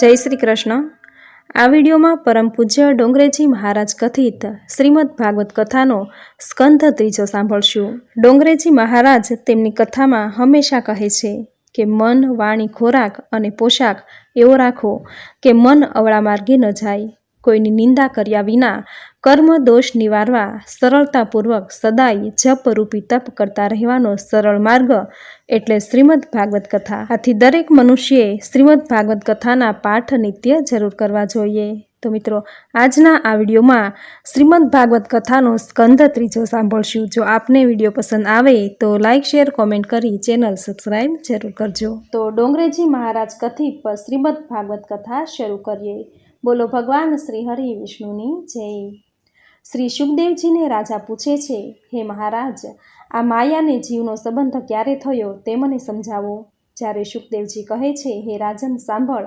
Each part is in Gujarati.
જય શ્રી કૃષ્ણ. આ વિડીયોમાં પરમ પૂજ્ય ડોંગરેજી મહારાજ કથિત શ્રીમદ ભાગવત કથાનો સ્કંધ ત્રીજો સાંભળશું. ડોંગરેજી મહારાજ તેમની કથામાં હંમેશા કહે છે કે મન વાણી ખોરાક અને પોશાક એવો રાખો કે મન અવળા માર્ગે ન જાય. કોઈની નિંદા કર્યા વિના કર્મ દોષ નિવારવા સરળતાપૂર્વક સદાય જપરૂપી તપ કરતા રહેવાનો સરળ માર્ગ એટલે શ્રીમદ ભાગવત કથા. આથી દરેક મનુષ્યએ શ્રીમદ ભાગવત કથાના પાઠ નિત્ય જરૂર કરવા જોઈએ. તો મિત્રો, આજના આ વિડીયોમાં શ્રીમદ ભાગવત કથાનો સ્કંધ ત્રીજો સાંભળશું. જો આપને વીડિયો પસંદ આવે તો લાઇક શેર, કોમેન્ટ કરી ચેનલ સબસ્ક્રાઈબ જરૂર કરજો. તો ડોંગરેજી મહારાજ કથિત શ્રીમદ ભાગવત કથા શરૂ કરીએ. બોલો ભગવાન શ્રી હરિ વિષ્ણુની જય. શ્રી સુખદેવજીને રાજા પૂછે છે, હે મહારાજ, આ માયાને જીવનો સંબંધ ક્યારે થયો તે મને સમજાવો. જ્યારે સુખદેવજી કહે છે, હે રાજન, સાંભળ,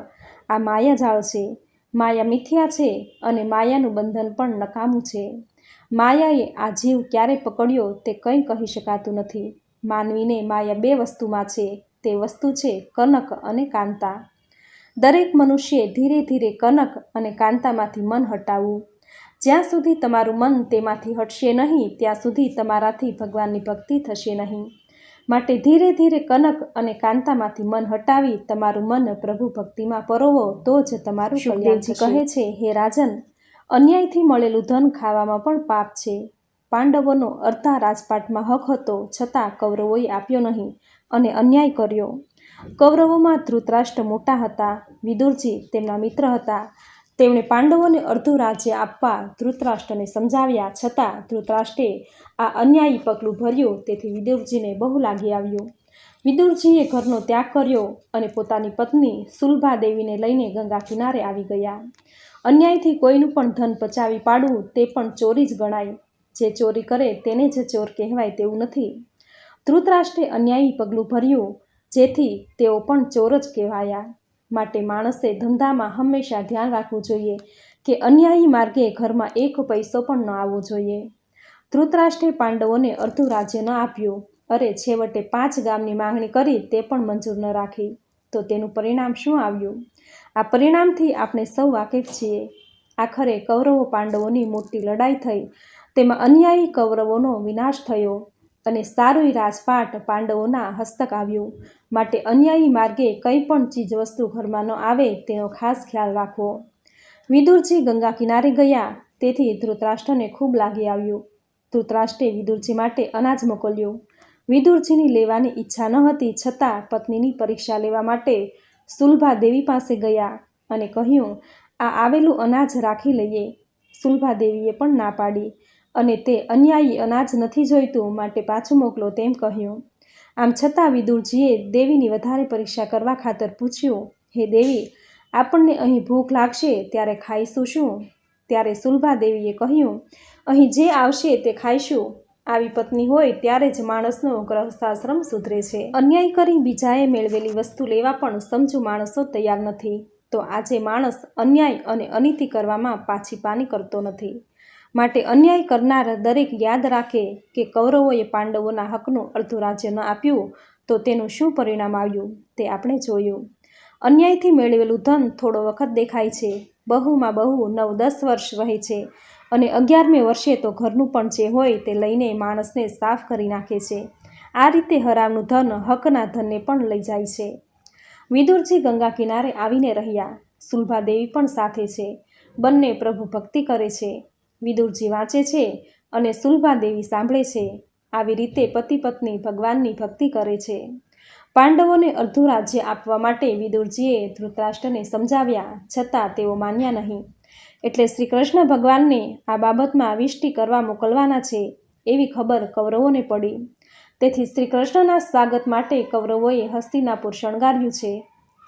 આ માયા જાળ છે. માયા મિથ્યા છે અને માયાનું બંધન પણ નકામું છે. માયાએ આ જીવ ક્યારે પકડ્યો તે કંઈ કહી શકાતું નથી. માનવીને માયા બે વસ્તુમાં છે. તે વસ્તુ છે કનક અને કાંતા. દરેક મનુષ્યે ધીરે ધીરે કનક અને કાંતામાંથી મન હટાવવું. જ્યાં સુધી તમારું મન તેમાંથી હટશે નહીં ત્યાં સુધી તમારાથી ભગવાનની ભક્તિ થશે નહીં. માટે ધીરે ધીરે કનક અને કાંતામાંથી મન હટાવી તમારું મન પ્રભુ ભક્તિમાં પરોવો તો જ તમારું સુખદેવજી કહે છે હે રાજન અન્યાયથી મળેલું ધન ખાવામાં પણ પાપ છે. પાંડવોનો અર્ધા રાજપાટમાં હક હતો છતાં કૌરવોએ આપ્યો નહીં અને અન્યાય કર્યો. કૌરવોમાં ધૃતરાષ્ટ્ર મોટા હતા, વિદુરજી તેમના મિત્ર હતા. તેમણે પાંડવોને અડધું રાજ્ય આપવા ધૃતરાષ્ટ્રને સમજાવ્યા, છતાં ધૃતરાષ્ટ્રે આ અન્યાયી પગલું ભર્યું, તેથી વિદુરજીને બહુ લાગી આવ્યું. વિદુરજીએ ઘરનો ત્યાગ કર્યો અને પોતાની પત્ની સુલભા દેવીને લઈને ગંગા કિનારે આવી ગયા. અન્યાયથી કોઈનું પણ ધન પચાવી પાડવું તે પણ ચોરી જ ગણાય. જે ચોરી કરે તેને જ ચોર કહેવાય તેવું નથી. ધૃતરાષ્ટ્રે અન્યાયી પગલું ભર્યું જેથી તેઓ પણ ચોર જ કહેવાયા. માટે માણસે ધંધામાં હંમેશા ધ્યાન રાખવું જોઈએ કે અન્યાયી માર્ગે ઘરમાં એક પૈસો પણ ન આવવો જોઈએ. ધૃતરાષ્ટ્રે પાંડવોને અર્ધું રાજ્ય ન આપ્યું. અરે, છેવટે પાંચ ગામની માંગણી કરી તે પણ મંજૂર ન રાખી. તો તેનું પરિણામ શું આવ્યું? આ પરિણામથી આપણે સૌ વાકેફ છીએ. આખરે કૌરવો પાંડવોની મોટી લડાઈ થઈ. તેમાં અન્યાયી કૌરવોનો વિનાશ થયો. અને સારુંય રાજપાટ પાંડવોના હસ્તક આવ્યું. માટે અન્યાયી માર્ગે કંઈ પણ ચીજવસ્તુ ઘરમાં ન આવે તેનો ખાસ ખ્યાલ રાખવો વિદુરજી ગંગા કિનારે ગયા. તેથી ધૃતરાષ્ટ્રને ખૂબ લાગી આવ્યું. ધૃતરાષ્ટ્રે વિદુરજી માટે અનાજ મોકલ્યું. વિદુરજીની લેવાની ઈચ્છા ન હતી છતાં પત્નીની પરીક્ષા લેવા માટે સુલભા દેવી પાસે ગયા અને કહ્યું, આ આવેલું અનાજ રાખી લઈએ. સુલભા દેવીએ પણ ના પાડી. અને તે અન્યાયી અનાજ નથી જોઈતું માટે પાછું મોકલો તેમ કહ્યું. આમ છતાં વિદુરજીએ દેવીની વધારે પરીક્ષા કરવા ખાતર પૂછ્યું, હે દેવી, આપણને અહીં ભૂખ લાગશે ત્યારે ખાઈશું શું? ત્યારે સુલભા દેવીએ કહ્યું, અહીં જે આવશે તે ખાઈશું. આવી પત્ની હોય ત્યારે જ માણસનો ગ્રહસ્થાશ્રમ સુધરે છે. અન્યાય કરી બીજાએ મેળવેલી વસ્તુ લેવા પણ સમજુ માણસો તૈયાર નથી. તો આજે માણસ અન્યાય અને અનીતિ કરવામાં પાછી પાની કરતો નથી. માટે અન્યાય કરનાર દરેક યાદ રાખે કે કૌરવોએ પાંડવોના હકનું અડધું રાજ્ય ન આપ્યું તો તેનું શું પરિણામ આવ્યું તે આપણે જોયું. અન્યાયથી મેળવેલું ધન થોડો વખત દેખાય છે. બહુમાં બહુ નવ દસ વર્ષ રહે છે અને અગિયારમે વર્ષે તો ઘરનું પણ જે હોય તે લઈને માણસને સાફ કરી નાખે છે. આ રીતે હરામનું ધન હકના ધનને પણ લઈ જાય છે. વિદુરજી ગંગા કિનારે આવીને રહ્યા. સુલભાદેવી પણ સાથે છે. બંને પ્રભુ ભક્તિ કરે છે. વિદુરજી વાંચે છે અને સુલભાદેવી સાંભળે છે. આવી રીતે પતિ પત્ની ભગવાનની ભક્તિ કરે છે. પાંડવોને અર્ધું રાજ્ય આપવા માટે વિદુરજીએ ધૃતરાષ્ટ્રને સમજાવ્યા, છતાં તેઓ માન્યા નહીં. એટલે શ્રી કૃષ્ણ ભગવાનને આ બાબતમાં વિષ્ટિ કરવા મોકલવાના છે એવી ખબર કૌરવોને પડી. તેથી શ્રી કૃષ્ણના સ્વાગત માટે કૌરવોએ હસ્તિનાપુર શણગાર્યું છે.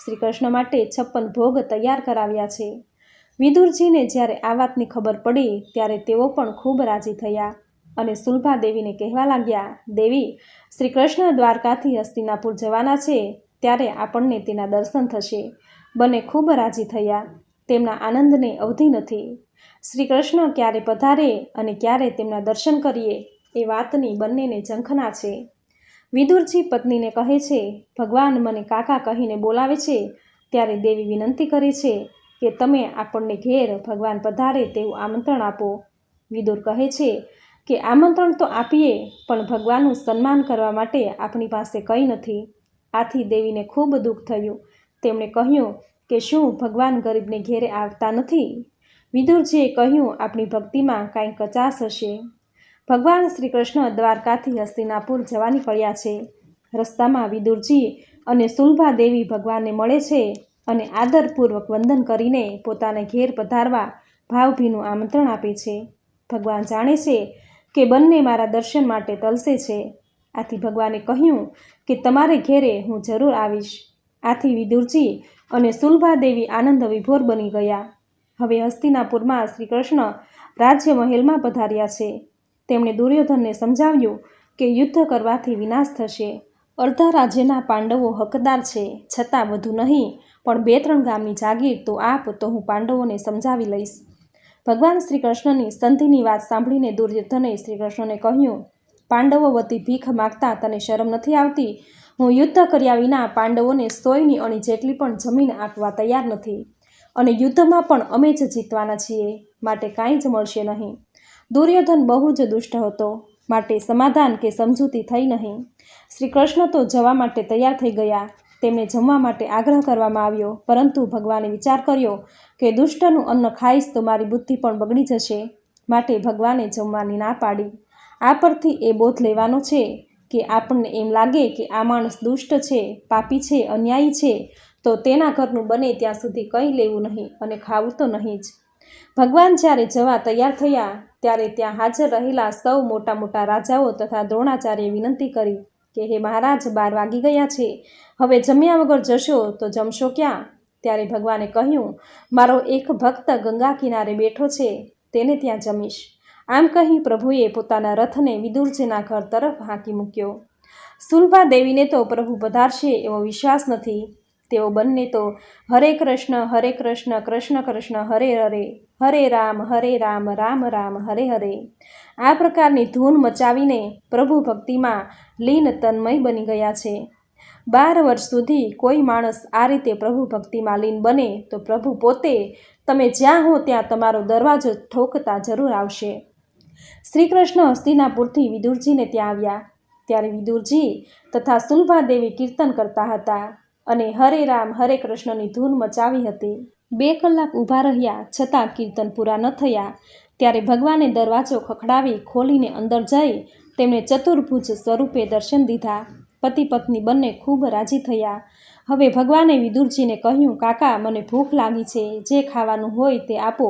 શ્રી કૃષ્ણ માટે છપ્પન ભોગ તૈયાર કરાવ્યા છે. વિદુરજીને જ્યારે આ વાતની ખબર પડી, ત્યારે તેઓ પણ ખૂબ રાજી થયા અને સુલભા દેવીને કહેવા લાગ્યા, દેવી શ્રી કૃષ્ણ દ્વારકાથી હસ્તિનાપુર જવાના છે, ત્યારે આપણને તેના દર્શન થશે. બંને ખૂબ રાજી થયા. તેમના આનંદને અવધિ નથી. શ્રી કૃષ્ણ ક્યારે પધારે અને ક્યારે તેમના દર્શન કરીએ, એ વાતની બંનેને ઝંખના છે. વિદુરજી પત્નીને કહે છે, ભગવાન મને કાકા કહીને બોલાવે છે, ત્યારે દેવી વિનંતી કરે છે કે તમે આપણને ઘેર ભગવાન પધારે તેવું આમંત્રણ આપો. વિદુર કહે છે કે આમંત્રણ તો આપીએ, પણ ભગવાનનું સન્માન કરવા માટે આપણી પાસે કંઈ નથી. આથી દેવીને ખૂબ દુઃખ થયું. તેમણે કહ્યું કે શું ભગવાન ગરીબને ઘેરે આવતા નથી? વિદુરજીએ કહ્યું, આપણી ભક્તિમાં કાંઈ કચાશ હશે. ભગવાન શ્રી કૃષ્ણ દ્વારકાથી હસ્તિનાપુર જવા નીકળ્યા છે. રસ્તામાં વિદુરજી અને સુલભા દેવી ભગવાનને મળે છે. અને આદરપૂર્વક વંદન કરીને પોતાને ઘેર પધારવા ભાવભીનું આમંત્રણ આપે છે. ભગવાન જાણે છે કે બંને મારા દર્શન માટે તલસે છે. આથી ભગવાને કહ્યું કે તમારે ઘેરે હું જરૂર આવીશ. આથી વિદુરજી અને સુલભાદેવી આનંદ વિભોર બની ગયા. હવે હસ્તિનાપુરમાં શ્રી કૃષ્ણ રાજ્ય મહેલમાં પધાર્યા છે. તેમણે દુર્યોધનને સમજાવ્યું કે યુદ્ધ કરવાથી વિનાશ થશે. અડધા રાજ્યના પાંડવો હકદાર છે, છતાં વધુ નહીં. પણ બે ત્રણ ગામની જાગીર તો આપ તો હું પાંડવોને સમજાવી લઈશ. ભગવાન શ્રી કૃષ્ણની સંધિની વાત સાંભળીને દુર્યોધને શ્રી કૃષ્ણને કહ્યું, પાંડવો વતી ભીખ માગતા તને શરમ નથી આવતી? હું યુદ્ધ કર્યા વિના પાંડવોને સોયની અણી જેટલી પણ જમીન આપવા તૈયાર નથી અને યુદ્ધમાં પણ અમે જ જીતવાના છીએ, માટે કાંઈ જ મળશે નહીં. દુર્યોધન બહુ જ દુષ્ટ હતો, માટે સમાધાન કે સમજૂતી થઈ નહીં. શ્રી કૃષ્ણ તો જવા માટે તૈયાર થઈ ગયા તેમને જમવા માટે આગ્રહ કરવામાં આવ્યો. પરંતુ ભગવાને વિચાર કર્યો કે દુષ્ટનું અન્ન ખાઈશ તો મારી બુદ્ધિ પણ બગડી જશે માટે ભગવાને જમવાની ના પાડી. આ પરથી એ બોધ લેવાનો છે કે આપણને એમ લાગે કે આ માણસ દુષ્ટ છે, પાપી છે, અન્યાયી છે, તો તેના ઘરનું બને ત્યાં સુધી કંઈ લેવું નહીં અને ખાવું તો નહીં જ. ભગવાન જ્યારે જવા તૈયાર થયા, ત્યારે ત્યાં હાજર રહેલા સૌ મોટા મોટા રાજાઓ તથા દ્રોણાચાર્યે વિનંતી કરી કે, હે મહારાજ, બાર વાગી ગયા છે. હવે જમ્યા વગર જશો તો જમશો ક્યાં? ત્યારે ભગવાને કહ્યું, મારો એક ભક્ત ગંગા કિનારે બેઠો છે, તેને ત્યાં જમીશ. આમ કહી પ્રભુએ પોતાના રથને વિદુરજીના ઘર તરફ હાંકી મૂક્યો. સુલભા દેવીને તો પ્રભુ પધારશે એવો વિશ્વાસ નથી. તેઓ બંને તો હરે કૃષ્ણ હરે કૃષ્ણ કૃષ્ણ કૃષ્ણ, હરે હરે હરે રામ હરે રામ રામ રામ, હરે હરે. આ પ્રકારની ધૂન મચાવીને પ્રભુ ભક્તિમાં લીન તન્મય બની ગયા છે. બાર વર્ષ સુધી કોઈ માણસ આ રીતે પ્રભુ ભક્તિમાં લીન બને તો પ્રભુ પોતે તમે જ્યાં હો ત્યાં તમારો દરવાજો ઠોકતા જરૂર આવશે. શ્રી કૃષ્ણ હસ્તિનાપુરથી વિદુરજીને ત્યાં આવ્યા. ત્યારે વિદુરજી તથા સુલભાદેવી કીર્તન કરતા હતા અને હરે રામ, હરે કૃષ્ણની ધૂન મચાવી હતી. બે કલાક ઊભા રહ્યા છતાં કીર્તન પૂરા ન થયા. ત્યારે ભગવાને દરવાજો ખખડાવી ખોલીને અંદર જઈ તેમણે ચતુર્ભુજ સ્વરૂપે દર્શન દીધા. પતિ પત્ની બંને ખૂબ રાજી થયા. હવે ભગવાને વિદુરજીને કહ્યું, કાકા, મને ભૂખ લાગી છે, જે ખાવાનું હોય તે આપો.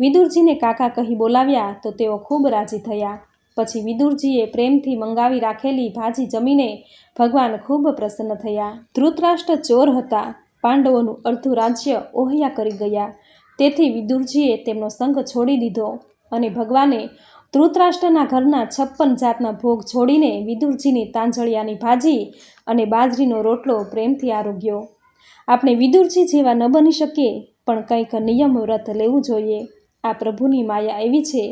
વિદુરજીને કાકા કહી બોલાવ્યા તો તેઓ ખૂબ રાજી થયા. પછી વિદુરજીએ પ્રેમથી મંગાવી રાખેલી ભાજી જમીને ભગવાન ખૂબ પ્રસન્ન થયા. ધૃતરાષ્ટ્ર ચોર હતા. પાંડવોનું અડધું રાજ્ય ઓહ્યા કરી ગયા. તેથી વિદુરજીએ તેમનો સંઘ છોડી દીધો અને ભગવાને ધૃતરાષ્ટ્રના ઘરના છપ્પન જાતના ભોગ છોડીને વિદુરજીની તાંજળિયાની ભાજી અને બાજરીનો રોટલો પ્રેમથી આરોગ્યો. આપણે વિદુરજી જેવા ન બની શકીએ, પણ કંઈક નિયમ વ્રત લેવું જોઈએ. આ પ્રભુની માયા એવી છે,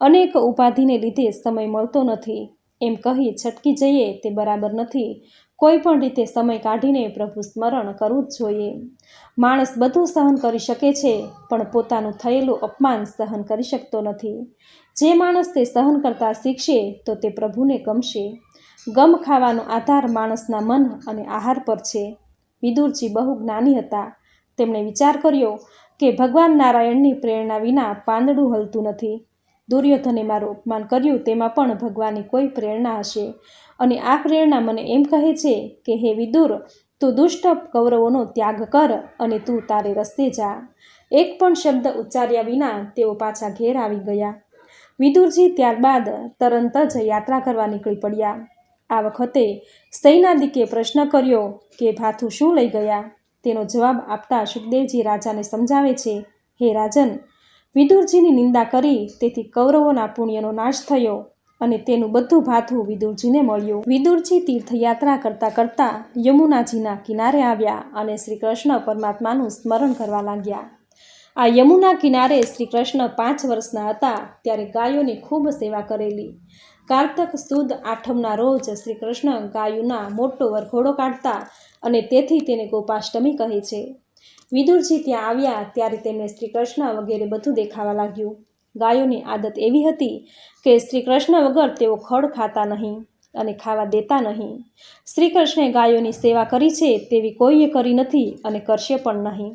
અનેક ઉપાધિને લીધે સમય મળતો નથી. એમ કહી છટકી જઈએ તે બરાબર નથી. કોઈ પણ રીતે સમય કાઢીને પ્રભુ સ્મરણ કરવું જ જોઈએ. માણસ બધું સહન કરી શકે છે, પણ પોતાનું થયેલું અપમાન સહન કરી શકતો નથી. જે માણસ તે સહન કરતા શીખશે તો તે પ્રભુને ગમશે. ગમ ખાવાનો આધાર માણસના મન અને આહાર પર છે. વિદુરજી બહુ જ્ઞાની હતા. તેમણે વિચાર કર્યો કે ભગવાન નારાયણની પ્રેરણા વિના પાંદડું હલતું નથી. દુર્યોધને મારું અપમાન કર્યું, તેમાં પણ ભગવાનની કોઈ પ્રેરણા હશે. અને આ પ્રેરણા મને એમ કહે છે કે, હે વિદુર, તું દુષ્ટ કૌરવોનો ત્યાગ કર અને તું તારે રસ્તે જા. એક પણ શબ્દ ઉચ્ચાર્યા વિના તેઓ પાછા ઘેર આવી ગયા. વિદુરજી ત્યારબાદ તરત જ યાત્રા કરવા નીકળી પડ્યા. આ વખતે સૈનાદિકે પ્રશ્ન કર્યો કે, ભાથું શું લઈ ગયા? તેનો જવાબ આપતા સુખદેવજી રાજાને સમજાવે છે, હે રાજન, વિદુરજીની નિંદા કરી, તેથી કૌરવોના પુણ્યનો નાશ થયો અને તેનું બધું ભાથું વિદુરજીને મળ્યું. વિદુરજી તીર્થયાત્રા કરતાં કરતાં યમુનાજીના કિનારે આવ્યા અને શ્રી કૃષ્ણ પરમાત્માનું સ્મરણ કરવા લાગ્યા. આ યમુના કિનારે શ્રી કૃષ્ણ પાંચ વર્ષના હતા ત્યારે ગાયોની ખૂબ સેવા કરેલી. કારતક સુદ આઠમના રોજ શ્રી કૃષ્ણ ગાયોના મોટો વરઘોડો કાઢતા અને તેથી તેને ગોપાષ્ટમી કહે છે. વિદુરજી ત્યાં આવ્યા ત્યારે તેમને શ્રી કૃષ્ણ વગેરે બધું દેખાવા લાગ્યું. ગાયોની આદત એવી હતી કે શ્રી કૃષ્ણ વગર તેઓ ખડ ખાતા નહીં અને ખાવા દેતા નહીં. શ્રી કૃષ્ણે ગાયોની સેવા કરી છે તેવી કોઈએ કરી નથી અને કરશે પણ નહીં.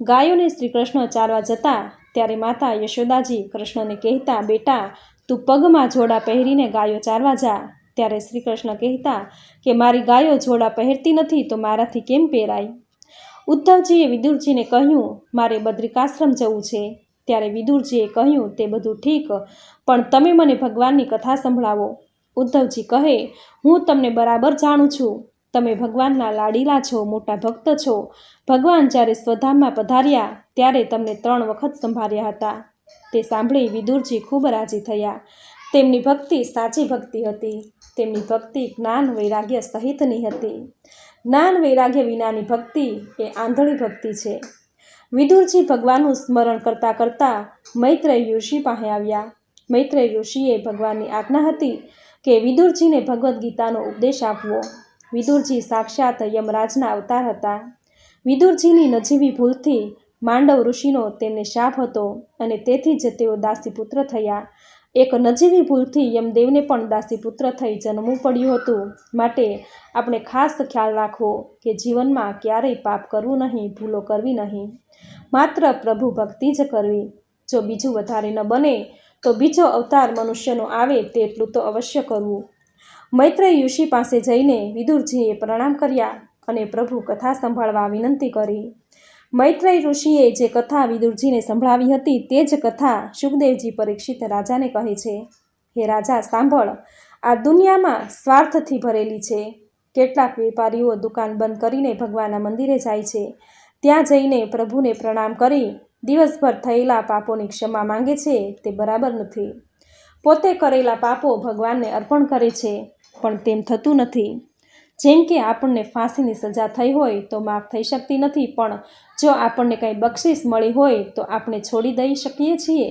ગાયોને શ્રી કૃષ્ણ ચારવા જતા ત્યારે માતા યશોદાજી કૃષ્ણને કહેતા, બેટા, તું પગમાં જોડા પહેરીને ગાયો ચારવા જા. ત્યારે શ્રી કૃષ્ણ કહેતા કે, મારી ગાયો જોડા પહેરતી નથી, તો મારાથી કેમ પહેરાય? ઉદ્ધવજીએ વિદુરજીને કહ્યું, મારે બદ્રિકાશ્રમ જવું છે. ત્યારે વિદુરજીએ કહ્યું, તે બધું ઠીક, પણ તમે મને ભગવાનની કથા સંભળાવો. ઉદ્ધવજી કહે, હું તમને બરાબર જાણું છું. તમે ભગવાનના લાડીલા છો, મોટા ભક્ત છો. ભગવાન જ્યારે સ્વધામમાં પધાર્યા, ત્યારે તમને ત્રણ વખત સંભાળ્યા હતા. તે સાંભળી વિદુરજી ખૂબ રાજી થયા. તેમની ભક્તિ સાચી ભક્તિ હતી. તેમની ભક્તિ જ્ઞાન વૈરાગ્ય સહિતની હતી. જ્ઞાન વૈરાગ્ય વિનાની ભક્તિ એ આંધળી ભક્તિ છે. વિદુરજી ભગવાનનું સ્મરણ કરતાં કરતાં મૈત્રેય ઋષિ પાસે આવ્યા. મૈત્રેય ઋષિએ ભગવાનની આજ્ઞા હતી કે વિદુરજીને ભગવદ્ ગીતાનો ઉપદેશ આપવો. વિદુરજી સાક્ષાત યમરાજના અવતાર હતા. વિદુરજીની નજીવી ભૂલથી માંડવ ઋષિનો તેમને શાપ હતો અને તેથી જ તેઓ દાસીપુત્ર થયા. એક નજીવી ભૂલથી યમદેવને પણ દાસીપુત્ર થઈ જન્મવું પડ્યું હતું. માટે આપણે ખાસ ખ્યાલ રાખવો કે જીવનમાં ક્યારેય પાપ કરવું નહીં, ભૂલો કરવી નહીં. માત્ર પ્રભુ ભક્તિ જ કરવી. જો બીજું વધારે ન બને, તો બીજો અવતાર મનુષ્યનો આવે તેટલું તો અવશ્ય કરવું. મૈત્રેય ઋષિ પાસે જઈને વિદુરજીએ પ્રણામ કર્યા અને પ્રભુ કથા સંભાળવા વિનંતી કરી. મૈત્રેય ઋષિએ જે કથા વિદુરજીને સંભળાવી હતી તે જ કથા સુખદેવજી પરીક્ષિત રાજાને કહે છે. હે રાજા, સાંભળ, આ દુનિયામાં સ્વાર્થથી ભરેલી છે. કેટલાક વેપારીઓ દુકાન બંધ કરીને ભગવાનના મંદિરે જાય છે. ત્યાં જઈને પ્રભુને પ્રણામ કરી, દિવસભર થયેલા પાપોની ક્ષમા માંગે છે, તે બરાબર નથી. પોતે કરેલા પાપો ભગવાનને અર્પણ કરે છે. પણ તેમ થતું નથી. જેમ કે આપણને ફાંસીની સજા થઈ હોય તો માફ થઈ શકતી નથી, પણ જો આપણને કંઈ બક્ષિસ મળી હોય તો આપણે છોડી દઈ શકીએ છીએ.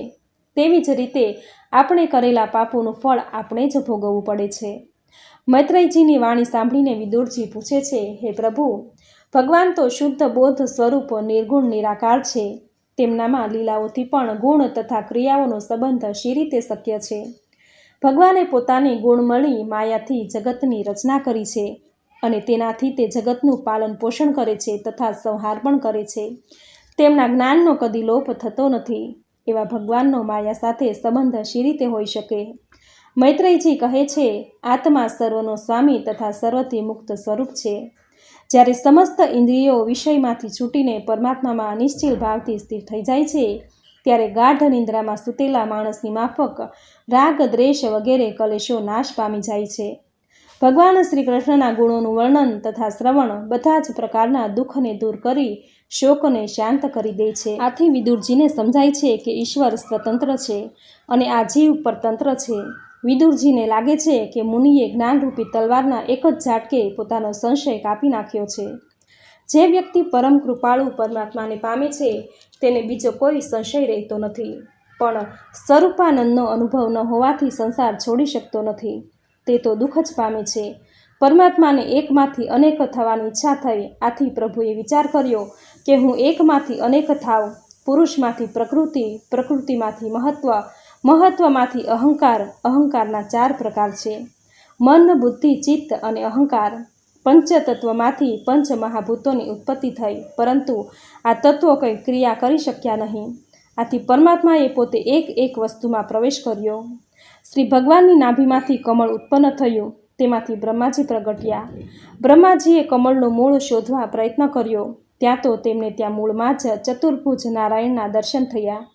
તેવી જ રીતે આપણે કરેલા પાપોનું ફળ આપણે જ ભોગવવું પડે છે. મૈત્રેયજીની વાણી સાંભળીને વિદુરજી પૂછે છે, હે પ્રભુ, ભગવાન તો શુદ્ધ બોધ સ્વરૂપ નિર્ગુણ નિરાકાર છે. તેમનામાં લીલાઓથી પણ ગુણ તથા ક્રિયાઓનો સંબંધ શી રીતે શક્ય છે? ભગવાને પોતાની ગુણમણી માયાથી જગતની રચના કરી છે અને તેનાથી તે જગતનું પાલન પોષણ કરે છે તથા સંહાર પણ કરે છે. તેમના જ્ઞાનનો કદી લોપ થતો નથી. એવા ભગવાનનો માયા સાથે સંબંધ શી રીતે હોઈ શકે? મૈત્રેયજી કહે છે, આત્મા સર્વનો સ્વામી તથા સર્વથી મુક્ત સ્વરૂપ છે. જ્યારે સમસ્ત ઇન્દ્રિયો વિષયમાંથી છૂટીને પરમાત્મામાં નિશ્ચિલ ભાવથી સ્થિર થઈ જાય છે, ત્યારે ગાઢ નિંદ્રામાં સૂતેલા માણસની માફક રાગ, દ્વેષ વગેરે કલેશો નાશ પામી જાય છે. ભગવાન શ્રી કૃષ્ણના ગુણોનું વર્ણન તથા શ્રવણ બધા જ પ્રકારના દુઃખને દૂર કરી શોકને શાંત કરી દે છે. આથી વિદુરજીને સમજાય છે કે ઈશ્વર સ્વતંત્ર છે અને આ જીવ પરતંત્ર છે. વિદુરજીને લાગે છે કે મુનિએ જ્ઞાનરૂપી તલવારના એક જ ઝાટકે પોતાનો સંશય કાપી નાખ્યો છે. જે વ્યક્તિ પરમ કૃપાળુ પરમાત્માને પામે છે, તેને બીજો કોઈ સંશય રહેતો નથી. પણ સ્વરૂપાનંદનો અનુભવ ન હોવાથી સંસાર છોડી શકતો નથી. તે તો દુઃખ જ પામે છે. પરમાત્માને એકમાંથી અનેક થવાની ઈચ્છા થઈ, આથી પ્રભુએ વિચાર કર્યો કે હું એકમાંથી અનેક થાવ પુરુષમાંથી પ્રકૃતિ, પ્રકૃતિમાંથી મહત્વ, મહત્વમાંથી અહંકાર, અહંકારના ચાર પ્રકાર છે. મન, બુદ્ધિ, ચિત્ત અને અહંકાર. પંચતત્વમાંથી પંચ મહાભૂતોની ઉત્પત્તિ થઈ, પરંતુ આ તત્વો કંઈ ક્રિયા કરી શક્યા નહીં. આથી પરમાત્માએ પોતે એક એક વસ્તુમાં પ્રવેશ કર્યો. શ્રી ભગવાનની નાભીમાંથી કમળ ઉત્પન્ન થયું, તેમાંથી બ્રહ્માજી પ્રગટ્યા. બ્રહ્માજીએ કમળનો મૂળ શોધવા પ્રયત્ન કર્યો. ત્યાં તો તેમને ત્યાં મૂળમાં જ ચતુર્ભુજ નારાયણના દર્શન થયા.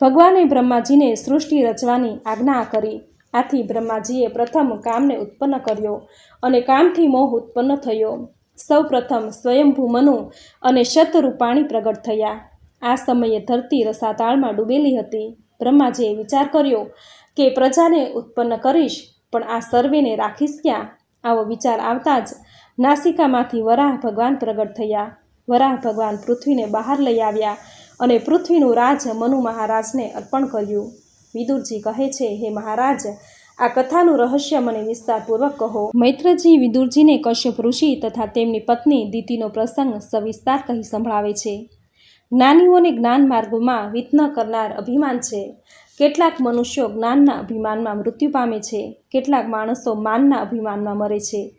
ભગવાને બ્રહ્માજીને સૃષ્ટિ રચવાની આજ્ઞા કરી. આથી બ્રહ્માજીએ પ્રથમ કામને ઉત્પન્ન કર્યો અને કામથી મોહ ઉત્પન્ન થયો. સૌ પ્રથમ સ્વયંભૂ મનુ અને શતરૂપાણી પ્રગટ થયા. આ સમયે ધરતી રસાતાળમાં ડૂબેલી હતી. બ્રહ્માજીએ વિચાર કર્યો કે પ્રજાને ઉત્પન્ન કરીશ, પણ આ સર્વેને રાખીશ ક્યાં? આવો વિચાર આવતા જ નાસિકામાંથી વરાહ ભગવાન પ્રગટ થયા. વરાહ ભગવાન પૃથ્વીને બહાર લઈ આવ્યા અને પૃથ્વીનું રાજ મનુ મહારાજને અર્પણ કર્યું. વિદુરજી કહે છે, હે મહારાજ, આ કથાનું રહસ્ય મને વિસ્તારપૂર્વક કહો. મૈત્રજી વિદુરજીને કશ્યપ ઋષિ તથા તેમની પત્ની દીતિનો પ્રસંગ સવિસ્તાર કહી સંભળાવે છે. જ્ઞાનીઓને જ્ઞાન માર્ગમાં વિઘ્ન કરનાર અભિમાન છે. કેટલાક મનુષ્યો જ્ઞાનના અભિમાનમાં મૃત્યુ પામે છે. કેટલાક માણસો માનના અભિમાનમાં મરે છે.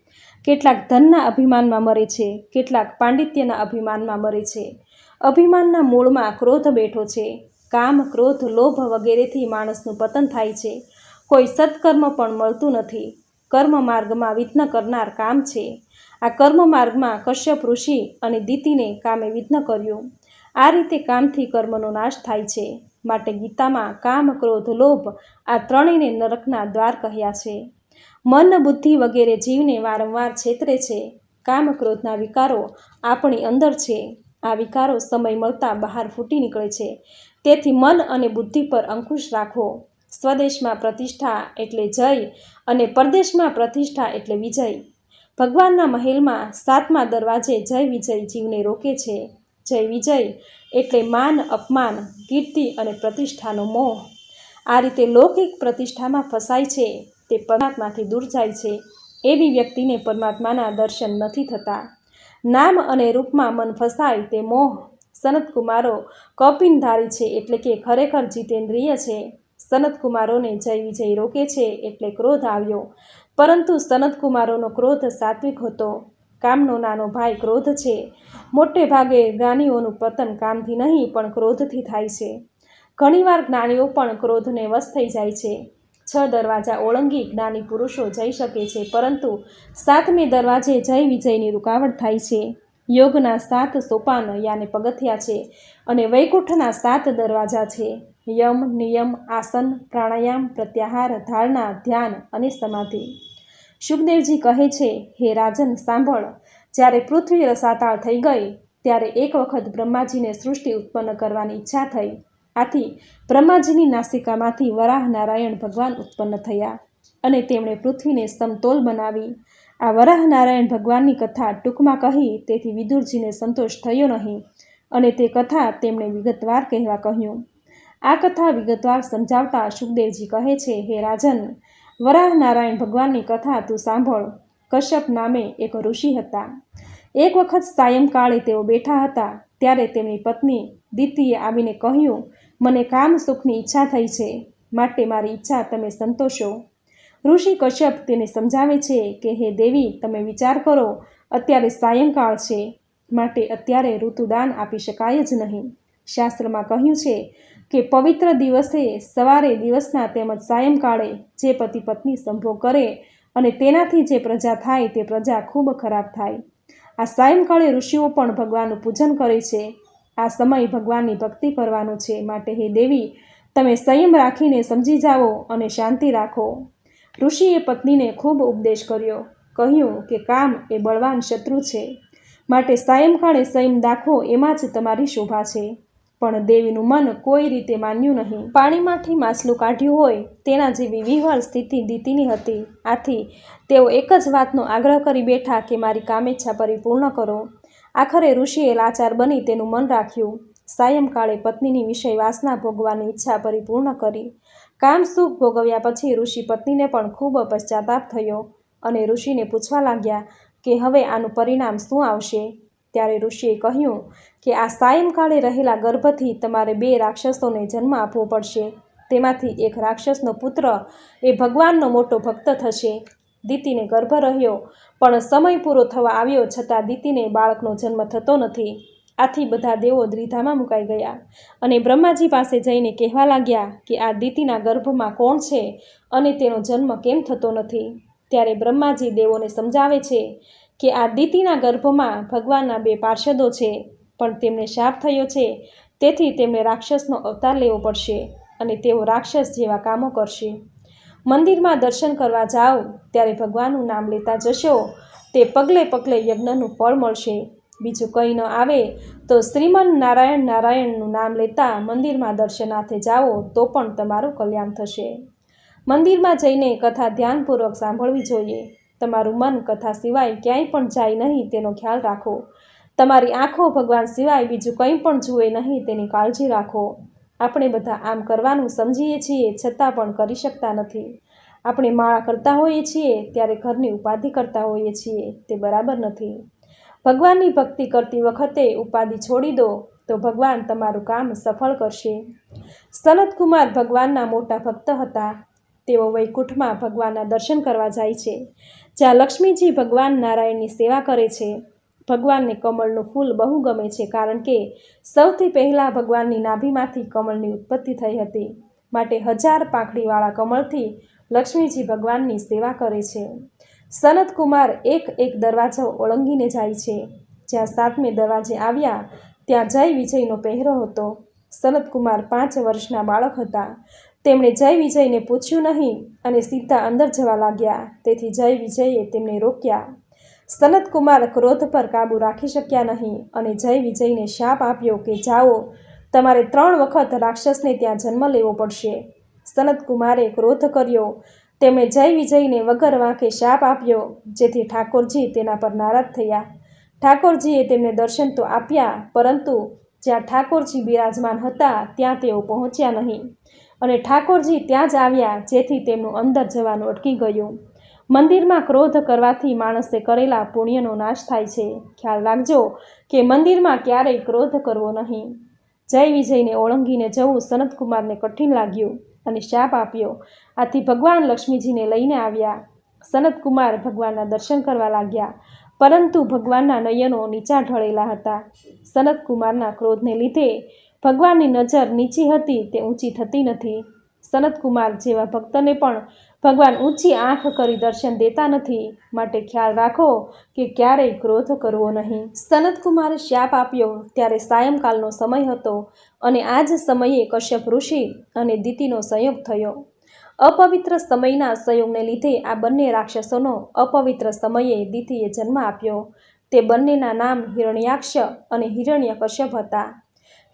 કેટલાક ધનના અભિમાનમાં મરે છે. કેટલાક પાંડિત્યના અભિમાનમાં મરે છે. અભિમાનના મૂળમાં ક્રોધ બેઠો છે. કામ, ક્રોધ, લોભ વગેરેથી માણસનું પતન થાય છે. કોઈ સત્કર્મ પણ મળતું નથી. કર્મ માર્ગમાં વિઘ્ન કરનાર કામ છે. આ કર્મ માર્ગમાં કશ્યપ ઋષિ અને દીતિને કામે વિઘ્ન કર્યું. આ રીતે કામથી કર્મનો નાશ થાય છે. માટે ગીતામાં કામ, ક્રોધ, લોભ આ ત્રણેયને નરકના દ્વાર કહ્યા છે. મન, બુદ્ધિ વગેરે જીવને વારંવાર છેતરે છે. કામ, ક્રોધના વિકારો આપણી અંદર છે. આ વિકારો સમય મળતા બહાર ફૂટી નીકળે છે. તેથી મન અને બુદ્ધિ પર અંકુશ રાખો. સ્વદેશમાં પ્રતિષ્ઠા એટલે જય અને પરદેશમાં પ્રતિષ્ઠા એટલે વિજય. ભગવાનના મહેલમાં સાતમા દરવાજે જય વિજય જીવને રોકે છે. જય વિજય એટલે માન, અપમાન, કીર્તિ અને પ્રતિષ્ઠાનો મોહ. આ રીતે લૌકિક પ્રતિષ્ઠામાં ફસાય છે, તે પરમાત્માથી દૂર જાય છે. એવી વ્યક્તિને પરમાત્માના દર્શન નથી થતા. નામ અને રૂપમાં મન ફસાય તે મોહ. સનતકુમારો કપિનધારી છે એટલે કે ખરેખર જીતેન્દ્રિય છે. સનતકુમારોને જય વિજય રોકે છે એટલે ક્રોધ આવ્યો. પરંતુ સનતકુમારોનો ક્રોધ સાત્વિક હતો. કામનો નાનો ભાઈ ક્રોધ છે. મોટે ભાગે જ્ઞાનીઓનું પતન કામથી નહીં, પણ ક્રોધથી થાય છે. ઘણીવાર જ્ઞાનીઓ પણ ક્રોધને વશ થઈ જાય છે. છ દરવાજા ઓળંગી જ્ઞાની પુરુષો જઈ શકે છે, પરંતુ સાતમે દરવાજે જય વિજયની રૂકાવટ થાય છે. યોગના સાત સોપાન યાને પગથિયા છે અને વૈકુંઠના સાત દરવાજા છે. યમ, નિયમ, આસન, પ્રાણાયામ, પ્રત્યાહાર, ધારણા, ધ્યાન અને સમાધિ. સુખદેવજી કહે છે, હે રાજન, સાંભળ. જ્યારે પૃથ્વી રસાતાળ થઈ ગઈ, ત્યારે એક વખત બ્રહ્માજીને સૃષ્ટિ ઉત્પન્ન કરવાની ઈચ્છા થઈ. આથી બ્રહ્માજીની નાસિકામાંથી વરાહ નારાયણ ભગવાન ઉત્પન્ન થયા અને તેમણે પૃથ્વીને સમતોલ બનાવી. આ વરાહ નારાયણ ભગવાનની કથા ટૂંકમાં કહી, તેથી વિદુરજીને સંતોષ થયો નહીં. અને તે કથા તેમણે વિગતવાર કહેવા કહ્યું. આ કથા વિગતવાર સમજાવતા સુખદેવજી કહે છે, હે રાજન વરાહ નારાયણ ભગવાનની કથા તું સાંભળ. કશ્યપ નામે એક ઋષિ હતા. એક વખત સાયંકાળે તેઓ બેઠા હતા, ત્યારે તેમની પત્ની દીતીએ આવીને કહ્યું, મને કામ સુખની ઈચ્છા થઈ છે. માટે મારી ઈચ્છા તમે સંતોષો. ઋષિ કશ્યપ તેને સમજાવે છે કે, હે દેવી, તમે વિચાર કરો, અત્યારે સાયંકાળ છે. માટે અત્યારે ઋતુદાન આપી શકાય જ નહીં. શાસ્ત્રમાં કહ્યું છે કે પવિત્ર દિવસે સવારે દિવસના તેમજ સાયંકાળે જે પતિ પત્ની સંભોગ કરે અને તેનાથી જે પ્રજા થાય તે પ્રજા ખૂબ ખરાબ થાય. આ સાયંકાળે ઋષિઓ પણ ભગવાનનું પૂજન કરે છે. આ સમય ભગવાનની ભક્તિ કરવાનો છે. માટે હે દેવી, તમે સંયમ રાખીને સમજી જાઓ અને શાંતિ રાખો. ઋષિએ પત્નીને ખૂબ ઉપદેશ કર્યો. કહ્યું કે કામ એ બળવાન શત્રુ છે. માટે સાયંકાળે સંયમ દાખવો એમાં જ તમારી શોભા છે. પણ દેવીનું મન કોઈ રીતે માન્યું નહીં. પાણીમાંથી માછલું કાઢ્યું હોય તેના જેવી વિહવળ સ્થિતિ દીતીની હતી. આથી તેઓ એક જ વાતનો આગ્રહ કરી બેઠા કે મારી કામેચ્છા પરિપૂર્ણ કરો. આખરે ઋષિએ લાચાર બની તેનું મન રાખ્યું. સાયંકાળે પત્નીની વિષય વાસના ભોગવાની ઈચ્છા પરિપૂર્ણ કરી. કામ સુખ ભોગવ્યા પછી ઋષિ પત્નીને પણ ખૂબ પશ્ચાતાપ થયો અને ઋષિને પૂછવા લાગ્યા કે હવે આનું પરિણામ શું આવશે? ત્યારે ઋષિએ કહ્યું કે આ સાયંકાળે રહેલા ગર્ભથી તમારે બે રાક્ષસોને જન્મ આપવો પડશે. તેમાંથી એક રાક્ષસનો પુત્ર, એ ભગવાનનો મોટો ભક્ત થશે. દીતીને ગર્ભ રહ્યો, પણ સમય પૂરો થવા આવ્યો છતાં દીતીને બાળકનો જન્મ થતો નથી. આથી બધા દેવો દ્વિધામાં મુકાઈ ગયા અને બ્રહ્માજી પાસે જઈને કહેવા લાગ્યા કે આ દીતીના ગર્ભમાં કોણ છે અને તેનો જન્મ કેમ થતો નથી. ત્યારે બ્રહ્માજી દેવોને સમજાવે છે કે આ દિતિના ગર્ભમાં ભગવાનના બે પાર્ષદો છે, પણ તેમને શાપ થયો છે. તેથી તેમણે રાક્ષસનો અવતાર લેવો પડશે અને તેઓ રાક્ષસ જેવા કામો કરશે. મંદિરમાં દર્શન કરવા જાઓ, ત્યારે ભગવાનનું નામ લેતા જશો. તે પગલે પગલે યજ્ઞનું ફળ મળશે. બીજું કંઈ ન આવે, તો શ્રીમન નારાયણ નારાયણનું નામ લેતા મંદિરમાં દર્શનાર્થે જાઓ, તો પણ તમારું કલ્યાણ થશે. મંદિરમાં જઈને કથા ધ્યાનપૂર્વક સાંભળવી જોઈએ. તમારું મન કથા સિવાય ક્યાંય પણ જાય નહીં તેનો ખ્યાલ રાખો. તમારી આંખો ભગવાન સિવાય બીજું કંઈ પણ જુએ નહીં તેની કાળજી રાખો. આપણે બધા આમ કરવાનું સમજીએ છીએ છતાં પણ કરી શકતા નથી. આપણે માળા કરતા હોઈએ છીએ ત્યારે ઘરની ઉપાધિ કરતા હોઈએ છીએ તે બરાબર નથી. ભગવાનની ભક્તિ કરતી વખતે ઉપાધિ છોડી દો તો ભગવાન તમારું કામ સફળ કરશે. સનતકુમાર ભગવાનના મોટા ભક્ત હતા. તેઓ વૈકુંઠમાં ભગવાનના દર્શન કરવા જાય છે, જ્યાં લક્ષ્મીજી ભગવાન નારાયણની સેવા કરે છે. ભગવાનને કમળનું ફૂલ બહુ ગમે છે કારણ કે સૌથી પહેલાં ભગવાનની નાભીમાંથી કમળની ઉત્પત્તિ થઈ હતી. માટે હજાર પાંખડીવાળા કમળથી લક્ષ્મીજી ભગવાનની સેવા કરે છે. સનતકુમાર એક એક દરવાજો ઓળંગીને જાય છે. જ્યાં સાતમે દરવાજે આવ્યા, ત્યાં જય વિજયનો પહેરો હતો. સનતકુમાર પાંચ વર્ષના બાળક હતા. તેમણે જય વિજયને પૂછ્યું નહીં અને સીધા અંદર જવા લાગ્યા. તેથી જય વિજયે તેમને રોક્યા. સનતકુમાર ક્રોધ પર કાબૂ રાખી શક્યા નહીં અને જય વિજયને શાપ આપ્યો કે, જાઓ, તમારે ત્રણ વખત રાક્ષસને ત્યાં જન્મ લેવો પડશે. સનતકુમારે ક્રોધ કર્યો. તેમણે જય વિજયને વગર વાંકે શાપ આપ્યો, જેથી ઠાકોરજી તેના પર નારાજ થયા. ઠાકોરજીએ તેમને દર્શન તો આપ્યા, પરંતુ જ્યાં ઠાકોરજી બિરાજમાન હતા, ત્યાં તેઓ પહોંચ્યા નહીં. અને ઠાકોરજી ત્યાં જ આવ્યા, જેથી તેમનું અંદર જવાનું અટકી ગયું. મંદિરમાં ક્રોધ કરવાથી માણસે કરેલા પુણ્યનો નાશ થાય છે. ખ્યાલ રાખજો કે મંદિરમાં ક્યારેય ક્રોધ કરવો નહીં. જય વિજયને ઓળંગીને જવું સનતકુમારને કઠિન લાગ્યું અને શાપ આપ્યો. આથી ભગવાન લક્ષ્મીજીને લઈને આવ્યા. સનતકુમાર ભગવાનના દર્શન કરવા લાગ્યા, પરંતુ ભગવાનના નયનો નીચા ઢળેલા હતા. સનતકુમારના ક્રોધને લીધે ભગવાનની નજર નીચી હતી તે ઊંચી થતી નથી. સનતકુમાર જેવા ભક્તને પણ ભગવાન ઊંચી આંખ કરી દર્શન દેતા નથી. માટે ખ્યાલ રાખો કે ક્યારેય ક્રોધ કરવો નહીં. સનતકુમારે શાપ આપ્યો ત્યારે સાયંકાલનો સમય હતો અને આ જ સમયે કશ્યપ ઋષિ અને દિતિનો સંયોગ થયો. અપવિત્ર સમયના સંયોગને લીધે આ બંને રાક્ષસોનો અપવિત્ર સમયે દિતિએ જન્મ આપ્યો. તે બંનેના નામ હિરણ્યાક્ષ અને હિરણ્યકશ્યપ હતા.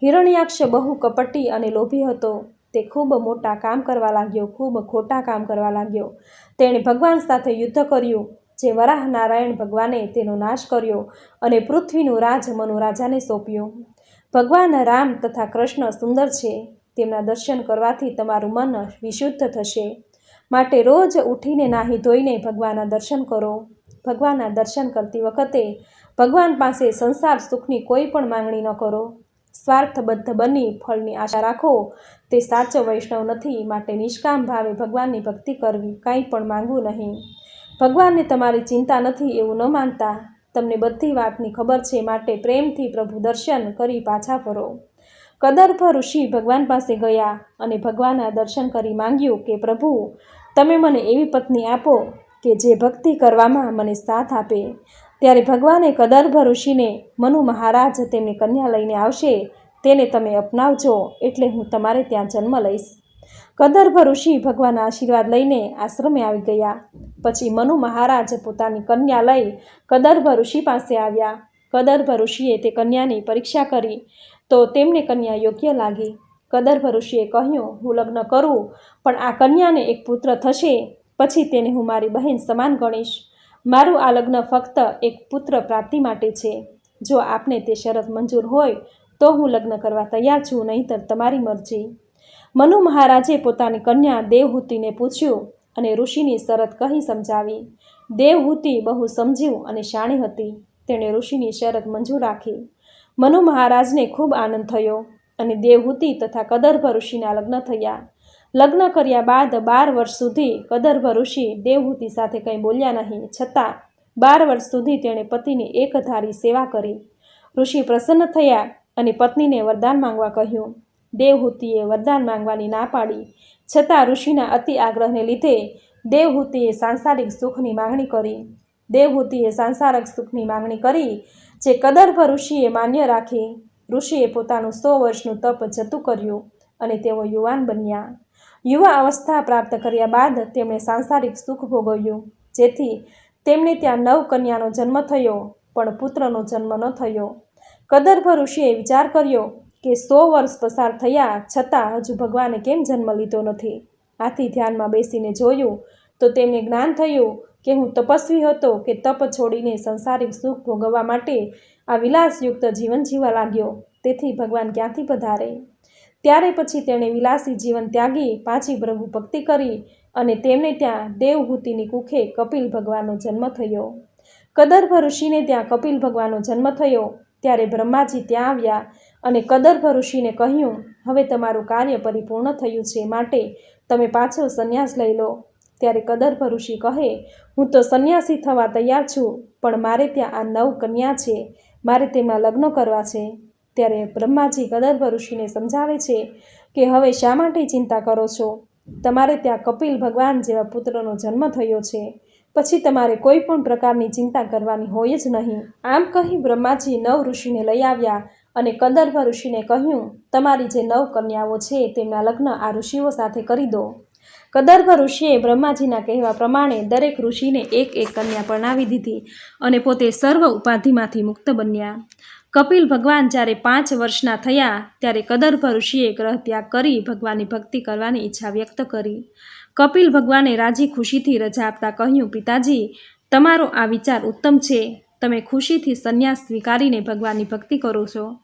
હિરણ્યાક્ષ બહુ કપટી અને લોભી હતો. તે ખૂબ મોટા કામ કરવા લાગ્યો, ખૂબ ખોટા કામ કરવા લાગ્યો. તેણે ભગવાન સાથે યુદ્ધ કર્યું, જે વરાહ નારાયણ ભગવાને તેનો નાશ કર્યો અને પૃથ્વીનું રાજ મનુ રાજાને સોંપ્યું. ભગવાન રામ તથા કૃષ્ણ સુંદર છે, તેમના દર્શન કરવાથી તમારું મન વિશુદ્ધ થશે. માટે રોજ ઉઠીને નાહી ધોઈને ભગવાનના દર્શન કરો. ભગવાનના દર્શન કરતી વખતે ભગવાન પાસે સંસાર સુખની કોઈ પણ માંગણી ન કરો. સ્વાર્થબદ્ધ બની ફળની આશા રાખો. તે સાચો વૈષ્ણવ નથી માટે નિષ્કામ ભાવે ભગવાનની ભક્તિ કરવી કાંઈ પણ માંગવું નહીં. ભગવાનને તમારી ચિંતા નથી એવું ન માનતા. તમને બધી વાતની ખબર છે માટે પ્રેમથી પ્રભુ દર્શન કરી પાછા ફરો. કદર્ભ ઋષિ ભગવાન પાસે ગયા અને ભગવાનના દર્શન કરી માંગ્યું કે, પ્રભુ, તમે મને એવી પત્ની આપો કે જે ભક્તિ કરવામાં મને સાથ આપે. ત્યારે ભગવાને કદર્ભ ઋષિને મનુ મહારાજ તેમની કન્યા લઈને આવશે, તેને તમે અપનાવજો એટલે હું તમારે ત્યાં જન્મ લઈશ. કદર્ભ ઋષિ ભગવાનના આશીર્વાદ લઈને આશ્રમે આવી ગયા. પછી મનુ મહારાજ પોતાની કન્યા લઈ કદર્ભ ઋષિ પાસે આવ્યા. કદર્ભ ઋષિએ તે કન્યાની પરીક્ષા કરી, તો તેમને કન્યા યોગ્ય લાગી. કદર્ભ ઋષિએ કહ્યું, હું લગ્ન કરું, પણ આ કન્યાને એક પુત્ર થશે, પછી તેને હું મારી બહેન સમાન ગણીશ. મારું આ લગ્ન ફક્ત એક પુત્ર પ્રાપ્તિ માટે છે. જો આપને તે શરત મંજૂર હોય, તો હું લગ્ન કરવા તૈયાર છું, નહીંતર તમારી મરજી. મનુ મહારાજે પોતાની કન્યા દેવહૂતિને પૂછ્યું અને ઋષિની શરત કહી સમજાવી. દેવહૂતિ બહુ સમજ્યું અને શાણી હતી. તેણે ઋષિની શરત મંજૂર રાખી. મનુ મહારાજને ખૂબ આનંદ થયો અને દેવહૂતિ તથા કદર્ભ ઋષિના લગ્ન થયા. લગ્ન કર્યા બાદ બાર વર્ષ સુધી કદર્ભ ઋષિ દેવહૂતિ સાથે કંઈ બોલ્યા નહીં. છતાં બાર વર્ષ સુધી તેણે પતિની એકધારી સેવા કરી. ઋષિ પ્રસન્ન થયા અને પત્નીને વરદાન માંગવા કહ્યું. દેવહૂતિએ વરદાન માંગવાની ના પાડી. છતાં ઋષિના અતિ આગ્રહને લીધે દેવહૂતિએ સાંસારિક સુખની માંગણી કરી. દેવહૂતિએ સાંસારિક સુખની માંગણી કરી જે કદર્ભ ઋષિએ માન્ય રાખી. ઋષિએ પોતાનું સો વર્ષનું તપ જતું કર્યું અને તેઓ યુવાન બન્યા. યુવા અવસ્થા પ્રાપ્ત કર્યા બાદ તેમણે સાંસારિક સુખ ભોગવ્યું. જેથી તેમને ત્યાં નવ કન્યાનો જન્મ થયો, પણ પુત્રનો જન્મ ન થયો. કદર્ભ ઋષિએ વિચાર કર્યો કે સો વર્ષ પસાર થયા છતાં હજુ ભગવાને કેમ જન્મ લીધો નથી? આથી ધ્યાનમાં બેસીને જોયું તો તેમને જ્ઞાન થયું કે હું તપસ્વી હતો કે તપ છોડીને સંસારિક સુખ ભોગવવા માટે આ વિલાસયુક્ત જીવન જીવવા લાગ્યો. તેથી ભગવાન ક્યાંથી પધારે? ત્યારે પછી તેણે વિલાસી જીવન ત્યાગી, પાછી પ્રભુ ભક્તિ કરી અને તેમને ત્યાં દેવહૂતિની કુખે કપિલ ભગવાનનો જન્મ થયો. કદર્ભ ઋષિને ત્યાં કપિલ ભગવાનનો જન્મ થયો. ત્યારે બ્રહ્માજી ત્યાં આવ્યા અને કદર્ભ ઋષિને કહ્યું, હવે તમારું કાર્ય પરિપૂર્ણ થયું છે માટે તમે પાછો સંન્યાસ લઈ લો. ત્યારે કદર્ભ ઋષિ કહે, હું તો સંન્યાસી થવા તૈયાર છું, પણ મારે ત્યાં આ નવ કન્યા છે. મારે તેમાં લગ્ન કરવા છે. ત્યારે બ્રહ્માજી કદર્ભ ઋષિને સમજાવે છે કે હવે શા માટે ચિંતા કરો છો? તમારે ત્યાં કપિલ ભગવાન જેવા પુત્રનો જન્મ થયો છે. પછી તમારે કોઈ પણ પ્રકારની ચિંતા કરવાની હોય જ નહીં. આમ કહી બ્રહ્માજી નવ ઋષિને લઈ આવ્યા અને કદર્ભ ઋષિને કહ્યું, તમારી જે નવ કન્યાઓ છે તેમના લગ્ન આ ઋષિઓ સાથે કરી દો. કદર્ભ ઋષિએ બ્રહ્માજીના કહેવા પ્રમાણે દરેક ઋષિને એક એક કન્યા પરણાવી દીધી અને પોતે સર્વ ઉપાધિમાંથી મુક્ત બન્યા. કપિલ ભગવાન જ્યારે પાંચ વર્ષના થયા ત્યારે કદર્ભ ઋષિએ ગ્રહ ત્યાગ કરી ભગવાનની ભક્તિ કરવાની ઈચ્છા વ્યક્ત કરી. કપિલ ભગવાને રાજી ખુશીથી રજા આપતા કહ્યું, પિતાજી, તમારો આ વિચાર ઉત્તમ છે. તમે ખુશીથી સંન્યાસ સ્વીકારીને ભગવાનની ભક્તિ કરો છો.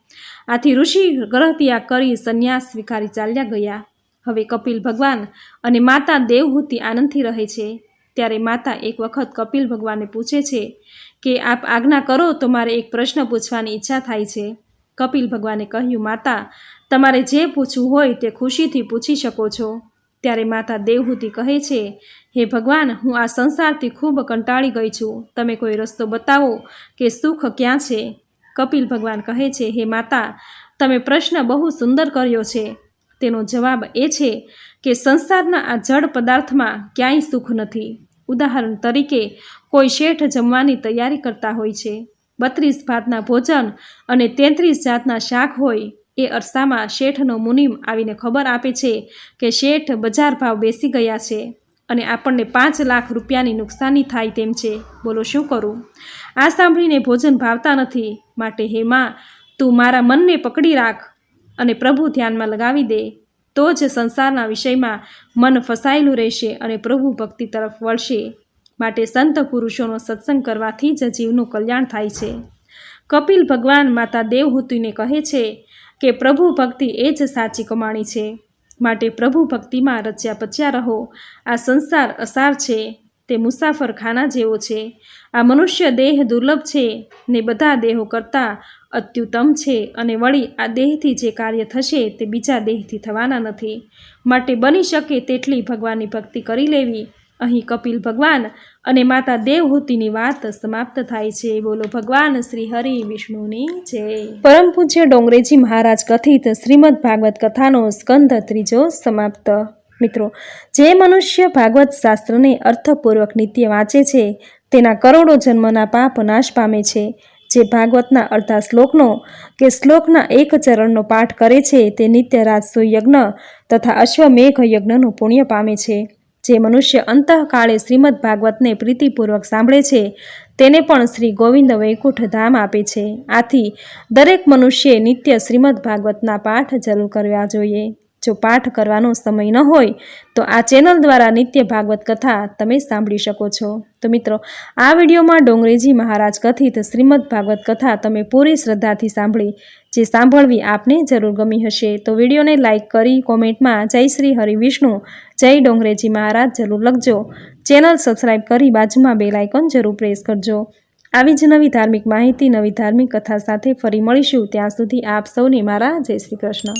આથી ઋષિ ગ્રહ ત્યાગ કરી સંન્યાસ સ્વીકારી ચાલ્યા ગયા. હવે કપિલ ભગવાન અને માતા દેવહૂતિ આનંદથી રહે છે. ત્યારે માતા એક વખત કપિલ ભગવાનને પૂછે છે કે આપ આજ્ઞા કરો તો મારે એક પ્રશ્ન પૂછવાની ઈચ્છા થાય છે. કપિલ ભગવાને કહ્યું, માતા, તમારે જે પૂછવું હોય તે ખુશીથી પૂછી શકો છો. ત્યારે માતા દેવહૂતિ કહે છે, હે ભગવાન, હું આ સંસારથી ખૂબ કંટાળી ગઈ છું. તમે કોઈ રસ્તો બતાવો કે સુખ ક્યાં છે? કપિલ ભગવાન કહે છે, હે માતા, તમે પ્રશ્ન બહુ સુંદર કર્યો છે. તેનો જવાબ એ છે કે સંસારના આ જળ પદાર્થમાં ક્યાંય સુખ નથી. ઉદાહરણ તરીકે, કોઈ શેઠ જમવાની તૈયારી કરતા હોય છે. બત્રીસ ભાતના ભોજન અને તેત્રીસ જાતના શાક હોય, એ અરસામાં શેઠનો મુનિમ આવીને ખબર આપે છે કે શેઠ બજાર ભાવ બેસી ગયા છે અને આપણને પાંચ લાખ રૂપિયાની નુકસાની થાય તેમ છે. બોલો, શું કરું? આ સાંભળીને ભોજન ભાવતા નથી. માટે, હે માં, તું મારા મનને પકડી રાખ અને પ્રભુ ધ્યાનમાં લગાવી દે. તો જ સંસારના વિષયમાં મન ફસાયેલું રહેશે અને પ્રભુ ભક્તિ તરફ વળશે. માટે સંત પુરુષોનો સત્સંગ કરવાથી જ જીવનું કલ્યાણ થાય છે. કપિલ ભગવાન માતા દેવહૂતિને કહે છે કે, પ્રભુ ભક્તિ એ જ સાચી કમાણી છે. માટે પ્રભુ ભક્તિમાં રચ્યા પચ્યા રહો. આ સંસાર અસાર છે. તે મુસાફર ખાના જેવો છે. આ મનુષ્ય દેહ દુર્લભ છે ને બધા દેહો કરતાં અત્યુત્તમ છે અને વળી આ દેહથી જે કાર્ય થશે તે બીજા દેહથી થવાના નથી. માટે બની શકે તેટલી ભગવાનની ભક્તિ કરી લેવી. અહીં કપિલ ભગવાન અને માતા દેવહૂતિની વાત સમાપ્ત થાય છે. બોલો ભગવાન શ્રી હરિ વિષ્ણુની જય. પરમ પૂજ્ય ડોંગરેજી મહારાજ કથિત શ્રીમદ ભાગવત કથાનો સ્કંધ ત્રીજો સમાપ્ત. મિત્રો, જે મનુષ્ય ભાગવત શાસ્ત્રને અર્થપૂર્વક નિત્ય વાંચે છે, તેના કરોડો જન્મના પાપ નાશ પામે છે. જે ભાગવતના અડધા શ્લોકનો કે શ્લોકના એક ચરણનો પાઠ કરે છે, તે નિત્ય રાજસુ યજ્ઞ તથા અશ્વમેઘ યજ્ઞનું પુણ્ય પામે છે. જે મનુષ્ય અંતઃકાળે શ્રીમદ ભાગવતને પ્રીતિપૂર્વક સાંભળે છે, તેને પણ શ્રી ગોવિંદ વૈકુંઠ ધામ આપે છે. આથી દરેક મનુષ્યે નિત્ય શ્રીમદ ભાગવતના પાઠ જરૂર કરવા જોઈએ. જો પાઠ કરવાનો સમય ન હોય, તો આ ચેનલ દ્વારા નિત્ય ભાગવત કથા તમે સાંભળી શકો છો. તો મિત્રો, આ વિડીયોમાં ડોંગરેજી મહારાજ કથિત શ્રીમદ ભાગવત કથા તમે પૂરી શ્રદ્ધાથી સાંભળી, જે સાંભળવી આપને જરૂર ગમી હશે. તો વિડીયોને લાઇક કરી કોમેન્ટમાં જય શ્રી હરિવિષ્ણુ જય ડોંગરેજી મહારાજ જરૂર લખજો. ચેનલ સબસ્ક્રાઈબ કરી બાજુમાં બેલ આઇકોન જરૂર પ્રેસ કરજો. આવી જ નવી ધાર્મિક માહિતી, નવી ધાર્મિક કથા સાથે ફરી મળીશું. ત્યાં સુધી આપ સૌને મારા જય શ્રી કૃષ્ણ.